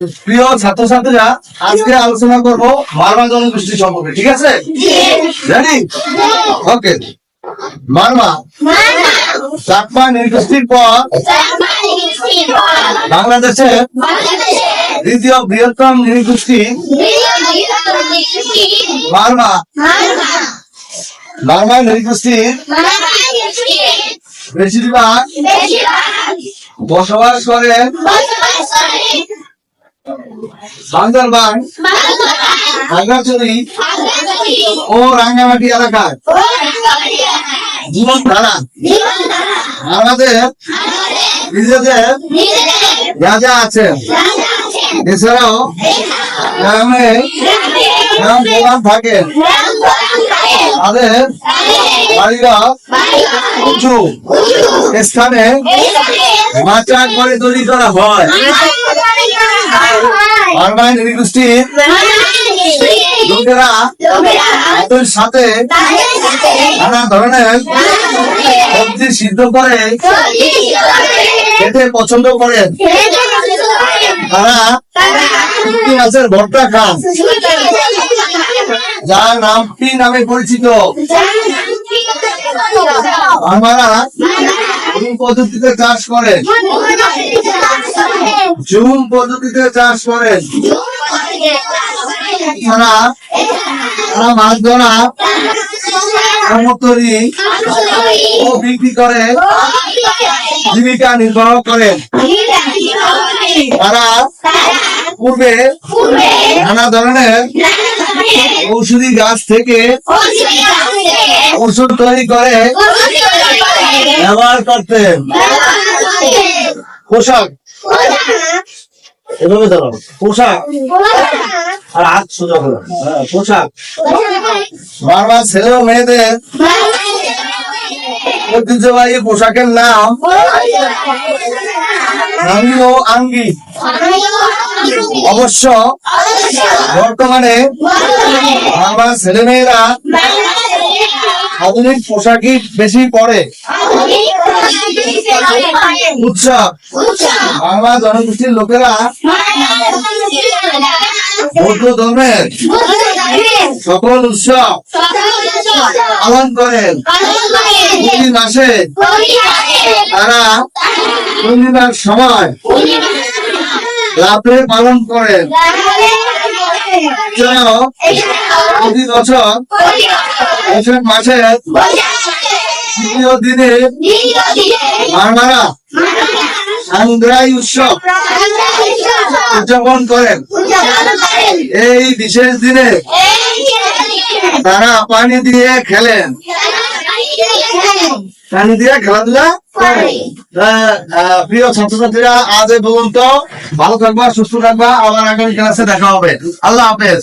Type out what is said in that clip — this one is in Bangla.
প্রিয় ছাত্রছাত্রীরা আজকে আলোচনা করব মারমা জনগোষ্ঠী সম্পর্কে ঠিক আছে? Ready okay Marma. চাকমা নৃগোষ্ঠীর পর বাংলাদেশের দ্বিতীয় বৃহত্তম নৃগোষ্ঠী মারমা। মারমা। নৃগোষ্ঠীর বেশিরভাগ বসবাস করেন বান্দরবান খাগড়াছড়ি ও রাঙ্গামাটি নিজেদের যা যা এছাড়াও গ্রামে গ্রাম প্রধান থাকেন। তাদের বাড়িরা উঁচু। স্থানে মাচা করে তৈরি করা হয়। বারবার নৃগোষ্ঠীর লোকেরা তাদের সাথে নানা ধরনের সবজি সিদ্ধ করে খেতে পছন্দ করেন তারা শুটকি মাছের ভর্তা খান যার নাম পি নামে পরিচিত? আমরা কোন পদ্ধতিতে চাষ করেন। জুম পদ্ধতিতে চাষ করেন। তারা তারা মাছ ধরা কর্মতরী ও বিক্রি করে জীবিকা নির্বাহ করেন। তারা পূর্বে নানা ধরনের ঔষধি গাছ থেকে ওষুধ তৈরি করে। ব্যবহার করতেন। পোশাক। এভাবে ধরো পোশাক। আর হাত সোজা করো হ্যাঁ, পোশাক। বারবার ছেলে ও মেয়েদের ঐতিহ্যবাহী পোশাকের নাম নামি ও আঙ্গি। অবশ্য বর্তমানে আমার ছেলে মেয়েরা আধুনিক পোশাকই বেশি পরে। উৎসব। বাংলা জনগোষ্ঠীর লোকেরা বৌদ্ধ ধর্মের সকল উৎসব পালন করেন। মাসে তারা পূর্ণিমার সময় রাত্রে পালন করেন। প্রতি বছর তৃতীয় দিনে উৎসব উদযাপন করেন। এই বিশেষ দিনে তারা পানি দিয়ে খেলেন। পানি দিয়ে খেলাধুলা প্রিয় ছাত্রছাত্রীরা আজ এই পর্যন্ত ভালো থাকবা সুস্থ থাকবা। আবার আগামী ক্লাসে দেখা হবে। আল্লাহ হাফেজ।